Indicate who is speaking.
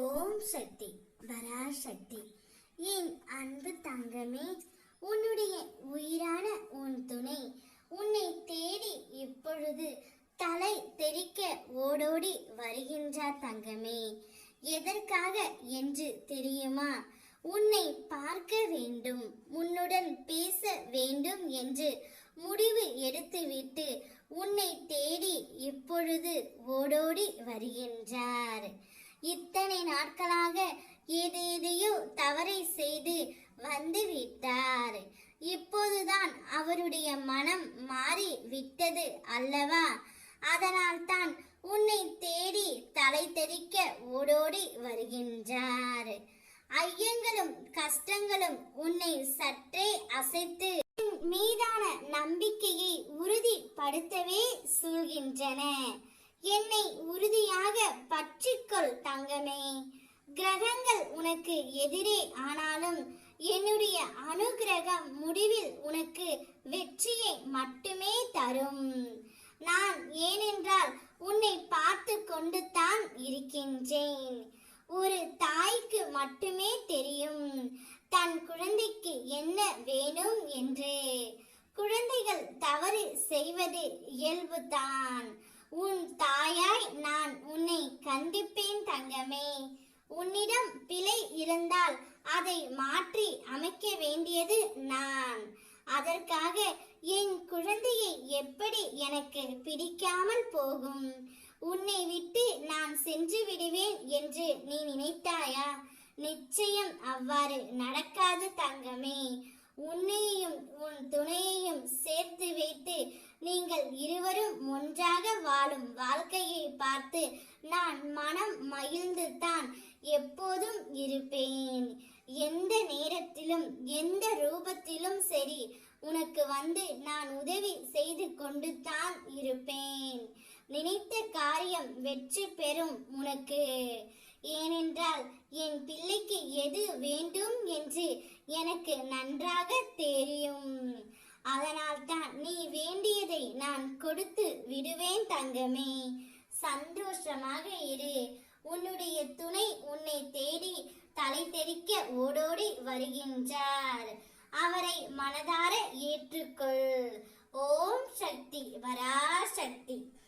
Speaker 1: ஓம் சக்தி. பராசக்தி என் அன்பு தங்கமே உன்னுடைய உயிரான உன் துணை. உன்னை தேடி இப்பொழுது தலை தெறிக்க ஓடோடி வருகின்றார் தங்கமே. எதற்காக என்று தெரியுமா? உன்னை பார்க்க வேண்டும் உன்னுடன் பேச வேண்டும் என்று முடிவு எடுத்துவிட்டு உன்னை தேடி இப்பொழுது ஓடோடி வருகின்றார். இத்தனை நாட்களாக ஏதேதையோ தவறை செய்து வந்து விட்டார் இப்போதுதான் அவருடைய மனம் மாறி விட்டது அல்லவா? அதனால்தான் உன்னை தேடி தலை தெறிக்க ஓடோடி வருகின்றார். ஐயங்களும் கஷ்டங்களும் உன்னை சற்றே அசைத்து உன் மீதான நம்பிக்கையை உறுதிப்படுத்தவே சூழ்கின்றன. என்னை உறுதியாக பற்றிக்கொள் தங்கமே. கிரகங்கள் உனக்கு எதிரே ஆனாலும் என்னுடைய அனுகிரகம் முடிவில் உனக்கு வெற்றியை மட்டுமே தரும். நான் ஏனென்றால் உன்னை பார்த்து கொண்டு தான் இருக்கின்றேன். ஒரு தாய்க்கு மட்டுமே தெரியும். தன் குழந்தைக்கு என்ன வேணும் என்று. குழந்தைகள் தவறு செய்வது இயல்புதான். உன் தாயாய் நான் உன்னை கண்டிப்பேன் தங்கமே. உன்னிடம் பிழை இருந்தால் அதை மாற்றி அமைக்க வேண்டியது நான். அதற்காக என் குழந்தையை எப்படி எனக்கு பிடிக்காமல் போகும்? உன்னை விட்டு நான் சென்று விடுவேன் என்று நீ நினைத்தாயா? நிச்சயம் அவ்வாறு நடக்காது தங்கமே. உன்னையும் உன் துணையையும் சேர்த்து வைத்து நீங்கள் இருவரும் ஒன்றாக வாழும் வாழ்க்கையை பார்த்து நான் மனம் மகிழ்ந்து தான் எப்போதும் இருப்பேன். எந்த நேரத்திலும் எந்த ரூபத்திலும் சரி உனக்கு வந்து நான் உதவி செய்து கொண்டு தான் இருப்பேன். நினைத்த காரியம் வெற்றி பெறும் உனக்கு. ஏனென்றால் என் பிள்ளைக்கு எது வேண்டும் என்று எனக்கு நன்றாக தெரியும். அதனால் தான் நீ வேண்டி கொடுத்து விடுவேன் தங்கமே. சந்தோஷமாக இரு. உன்னுடைய துணை உன்னை தேடி தலை தெறிக்க ஓடோடி வருகின்றார். அவரை மனதார ஏற்றுக்கொள். ஓம் சக்தி வராசக்தி.